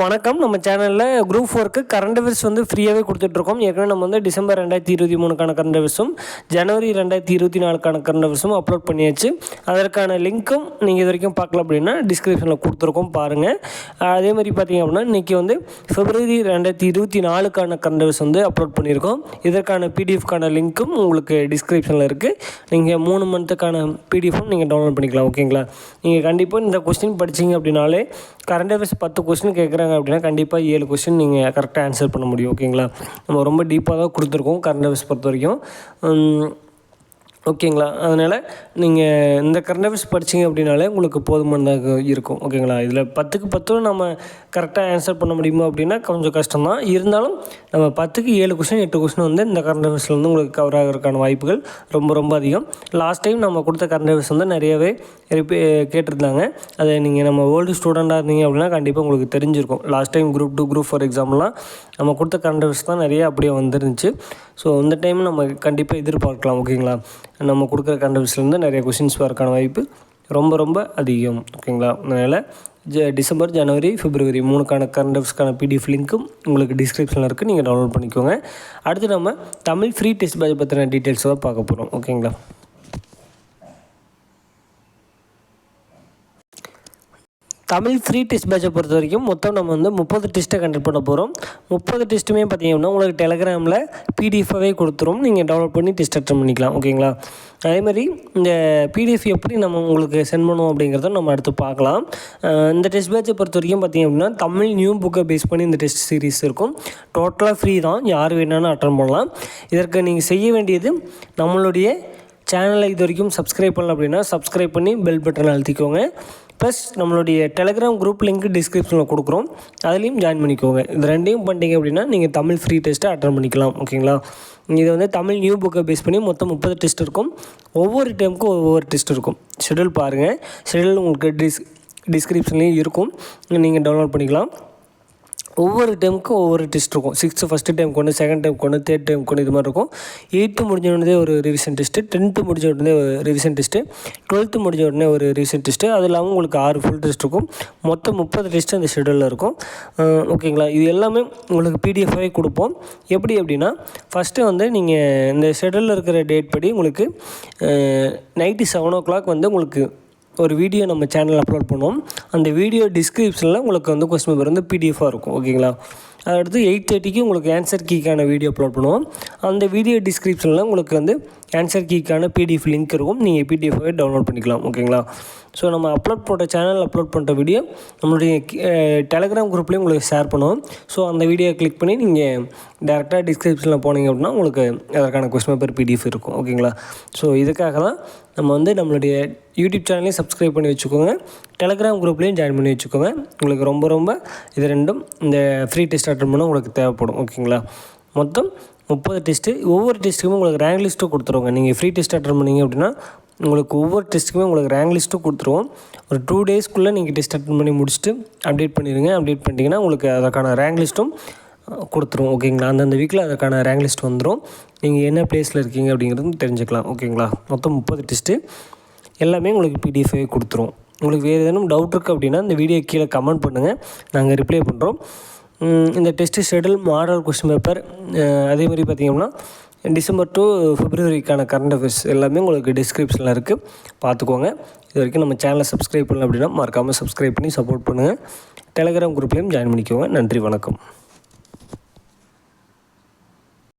வணக்கம். நம்ம சேனலில் குரூப் ஃபோருக்கு கரண்ட் அஃபேர்ஸ் வந்து ஃப்ரீயாகவே கொடுத்துட்ருக்கோம். ஏற்கனவே நம்ம வந்து டிசம்பர் ரெண்டாயிரத்தி இருபத்தி மூணுக்கான கரண்ட் அஃபேர்ஸும் ஜனவரி ரெண்டாயிரத்தி இருபத்தி நாலுக்கான கரண்ட் அஃபேர்ஸும் அப்லோட் பண்ணியாச்சு. அதற்கான லிங்க்கும் நீங்கள் இது வரைக்கும் பார்க்கல அப்படின்னா டிஸ்கிரிப்ஷனில் கொடுத்துருக்கோம் பாருங்கள் அதே மாதிரி பார்த்தீங்க அப்படின்னா இன்றைக்கி வந்து ஃபிப்ரவரி ரெண்டாயிரத்தி இருபத்தி நாலுக்கான கரண்ட் அஃபேர்ஸ் வந்து அப்லோட் பண்ணியிருக்கோம். இதற்கான பிடிஎஃப்கான லிங்க்கும் உங்களுக்கு டிஸ்கிரிப்ஷனில் இருக்குது நீங்கள் மூணு மந்த்துக்கான பிடிஎஃப்பும் நீங்கள் டவுன்லோட் பண்ணிக்கலாம் ஓகேங்களா நீங்கள் கண்டிப்பாக இந்த கொஸ்டின் படிச்சிங்க அப்படின்னாலே கரண்ட் அஃபேர்ஸ் பத்து கொஸ்டின் கேட்குறாங்க அப்படின்னா கண்டிப்பாக ஏழு கொஸ்டின் நீங்கள் கரெக்டாக ஆன்சர் பண்ண முடியும் ஓகேங்களா நம்ம ரொம்ப டீப்பாக தான் கொடுத்துருக்கோம் கரண்ட் அஃபேர்ஸ் பொறுத்த வரைக்கும். ஓகேங்களா? அதனால் நீங்கள் இந்த கரண்ட் அஃபேர்ஸ் படித்தீங்க அப்படின்னாலே உங்களுக்கு போதுமானதாக இருக்கும். ஓகேங்களா? இதில் பத்துக்கு பத்தும் நம்ம கரெக்டாக ஆன்சர் பண்ண முடியுமா அப்படின்னா கொஞ்சம் கஷ்டம் தான் இருந்தாலும் நம்ம பத்துக்கு ஏழு கொஸ்டின் எட்டு கொஸ்டின் வந்து இந்த கரண்ட் அஃபேர்ஸில் வந்து உங்களுக்கு கவர் ஆகிறதுக்கான வாய்ப்புகள் ரொம்ப ரொம்ப அதிகம். லாஸ்ட் டைம் நம்ம கொடுத்த கரண்ட் அஃபேர்ஸ் வந்து நிறையவே ரிப்பே கேட்டிருந்தாங்க. அதை நீங்கள் நம்ம ஓல்டு ஸ்டூடெண்ட்டாக இருந்தீங்க அப்படின்னா கண்டிப்பாக உங்களுக்கு தெரிஞ்சிருக்கும். Last time group two group four எக்ஸாம்லாம் நம்ம கொடுத்த கரண்ட் அஃபேர்ஸ் தான் நிறைய அப்படியே வந்துருந்துச்சு. ஸோ இந்த டைம் நம்ம கண்டிப்பாக எதிர்பார்க்கலாம். ஓகேங்களா? நம்ம கொடுக்குற கரண்ட் நிறைய கொஷின்ஸ் வரக்கான வாய்ப்பு ரொம்ப ரொம்ப அதிகம். ஓகேங்களா அதனால் ஜ டிசம்பர் ஜனவரி பிப்ரவரி மூணுக்கான கரண்ட் அஃபேர்ஸ்க்கான பிடிஎஃப் லிங்க்கும் உங்களுக்கு டிஸ்கிரிப்ஷனில் இருக்குது நீங்கள் டவுன்லோட் பண்ணிக்கோங்க. அடுத்து நம்ம தமிழ் ஃப்ரீ டெஸ்ட் பேட்ச் பற்றின டீட்டெயில்ஸ் தான் பார்க்க போகிறோம் ஓகேங்களா தமிழ் ஃப்ரீ டெஸ்ட் பேட்சை பொறுத்த வரைக்கும் மொத்தம் நம்ம வந்து முப்பது டெஸ்ட்டை கண்டக்ட் பண்ண போகிறோம் முப்பது டெஸ்ட்டுமே பார்த்தீங்கன்னா உங்களுக்கு டெலகிராமில் பிடிஎஃபாகவே கொடுத்துரும். நீங்கள் டவுன்லோட் பண்ணி டெஸ்ட் அட்டன் பண்ணிக்கலாம். ஓகேங்களா அதே மாதிரி இந்த பிடிஎஃப் எப்படி நம்ம உங்களுக்கு சென்ட் பண்ணுவோம் அப்படிங்கிறத நம்ம அடுத்து பார்க்கலாம். இந்த டெஸ்ட் பேட்சை பொறுத்த வரைக்கும் பார்த்திங்க அப்படின்னா தமிழ் நியூ புக்கை பேஸ் பண்ணி இந்த டெஸ்ட் சீரிஸ் இருக்கும். டோட்டலாக ஃப்ரீ தான். யார் வேணாலும் அட்டன் பண்ணலாம். இதற்கு நீங்கள் செய்ய வேண்டியது நம்மளுடைய சேனலை இது வரைக்கும் சப்ஸ்கிரைப் பண்ணல அப்படின்னா சப்ஸ்கிரைப் பண்ணி பெல் பட்டனை அழுத்திக்கோங்க. ப்ளஸ் நம்மளுடைய டெலகிராம் குரூப் லிங்க் டிஸ்கிரிப்ஷனில் கொடுக்குறோம். அதுலேயும் ஜாயின் பண்ணிக்கோங்க. இது ரெண்டையும் பண்ணிட்டீங்க அப்படின்னா நீங்கள் தமிழ் ஃப்ரீ டெஸ்ட்டை அட்டன் பண்ணிக்கலாம். ஓகேங்களா இது வந்து தமிழ் நியூ புக்கை பேஸ் பண்ணி மொத்தம் முப்பது டெஸ்ட் இருக்கும். ஒவ்வொரு டைமுக்கும் ஒவ்வொரு டெஸ்ட் இருக்கும். ஷெடியூல் பாருங்கள் ஷெடியூல் உங்களுக்கு டிஸ் டிஸ்கிரிப்ஷன்லேயும் இருக்கும். நீங்கள் டவுன்லோட் பண்ணிக்கலாம். ஒவ்வொரு டைமுக்கும் ஒவ்வொரு டெஸ்ட் இருக்கும். சிக்ஸ்த்து ஃபஸ்ட்டு டைம் கொண்டு செகண்ட் டைம் கொண்டு தேர்ட் டைம் கொண்டு இது மாதிரி இருக்கும். எயித்து முடிஞ்ச உடனே ஒரு ரிவிஷன் டெஸ்ட்டு டென்த்து முடிஞ்ச உடனே ஒரு ரிவிஷன் டெஸ்ட்டு டுவெல்த்து முடிஞ்ச உடனே ஒரு ரிவிஷன் டெஸ்ட்டு அது இல்லாமல் உங்களுக்கு ஆறு ஃபுல் டெஸ்ட் இருக்கும். மொத்தம் முப்பது டெஸ்ட்டு அந்த ஷெடியூலில் இருக்கும். ஓகேங்களா இது எல்லாமே உங்களுக்கு பிடிஎஃபாகவே கொடுப்போம். எப்படி அப்படின்னா ஃபஸ்ட்டு வந்து நீங்கள் இந்த ஷெடியூலில் இருக்கிற டேட் படி உங்களுக்கு நைட்டு செவன் ஓ கிளாக் வந்து உங்களுக்கு ஒரு வீடியோ நம்ம சேனலில் அப்லோட் பண்ணுவோம். அந்த வீடியோ டிஸ்கிரிப்ஷனில் உங்களுக்கு வந்து கொஸ்டின் பேப்பர் வந்து பிடிஎஃபாக இருக்கும். ஓகேங்களா அடுத்து எயிட் தேர்ட்டிக்கு உங்களுக்கு ஆன்சர் கீக்கான வீடியோ அப்லோட் பண்ணுவோம். அந்த வீடியோ டிஸ்கிரிப்ஷனில் உங்களுக்கு வந்து ஆன்சர் கீக்கான பிடிஎஃப் லிங்க் இருக்கும். நீங்கள் பிடிஎஃபாகவே டவுன்லோட் பண்ணிக்கலாம். ஓகேங்களா ஸோ நம்ம அப்லோட் பண்ணுற சேனல் அப்லோட் பண்ணுற வீடியோ நம்மளுடைய டெலகிராம் குரூப்லேயும் உங்களுக்கு ஷேர் பண்ணுவோம். ஸோ அந்த வீடியோ கிளிக் பண்ணி நீங்கள் டேரெக்டாக டிஸ்கிரிப்ஷனில் போனீங்க அப்படின்னா உங்களுக்கு அதற்கான கொஸ்டின் பேப்பர் பிடிஎஃப் இருக்கும். ஓகேங்களா ஸோ இதுக்காக தான் நம்ம வந்து நம்மளுடைய யூடியூப் சேனலையும் சப்ஸ்கிரைப் பண்ணி வச்சுக்கோங்க. டெலகிராம் குரூப்லேயும் ஜாயின் பண்ணி வச்சுக்கோங்க. உங்களுக்கு ரொம்ப ரொம்ப இது ரெண்டும் இந்த ஃப்ரீ டெஸ்ட் அட்டன் பண்ண உங்களுக்கு தேவைப்படும். ஓகேங்களா மொத்தம் முப்பது டெஸ்ட்டு ஒவ்வொரு டெஸ்ட்டுக்குமே உங்களுக்கு ரேங்க் லிஸ்ட்டும் கொடுத்துருவாங்க. நீங்கள் ஃப்ரீ டெஸ்ட் அட்டன் பண்ணீங்க அப்படின்னா உங்களுக்கு ஒவ்வொரு டெஸ்ட்டுக்குமே உங்களுக்கு ரேங்க் லிஸ்ட்டும் கொடுத்துருவோம். ஒரு டூ டேஸ்க்குள்ளே நீங்கள் டெஸ்ட் அட்டன் பண்ணி முடிச்சுட்டு அப்டேட் பண்ணிடுங்க அப்டேட் பண்ணிட்டீங்கன்னா உங்களுக்கு அதற்கான ரேங்க் லிஸ்ட்டும் கொடுத்துரும் ஓகேங்களா அந்தந்த வீக்கில் அதற்கான ரேங்க் லிஸ்ட் வந்துடும் நீங்கள் என்ன ப்ளேஸில் இருக்கீங்க அப்படிங்கிறது தெரிஞ்சுக்கலாம். ஓகேங்களா மொத்தம் முப்பது டெஸ்ட்டு எல்லாமே உங்களுக்கு பிடிஎஃபே கொடுத்துரும் உங்களுக்கு வேறு ஏதேனும் டவுட் இருக்குது அப்படின்னா இந்த வீடியோ கீழே கமெண்ட் பண்ணுங்கள் நாங்கள் ரிப்ளை பண்ணுறோம் இந்த test schedule model question paper அதே மாதிரி பார்த்திங்கன்னா டிசம்பர் டு ஃபிப்ரவரிக்கான கரண்ட் அஃபேர்ஸ் எல்லாமே உங்களுக்கு டிஸ்கிரிப்ஷனில் இருக்குது பார்த்துக்கோங்க. இது வரைக்கும் நம்ம சேனலை சப்ஸ்கிரைப் பண்ணல அப்படின்னா மறக்காமல் சப்ஸ்கிரைப் பண்ணி சப்போர்ட் பண்ணுங்கள் டெலகிராம் குரூப்லேயும் ஜாயின் பண்ணிக்கோங்க. நன்றி வணக்கம்.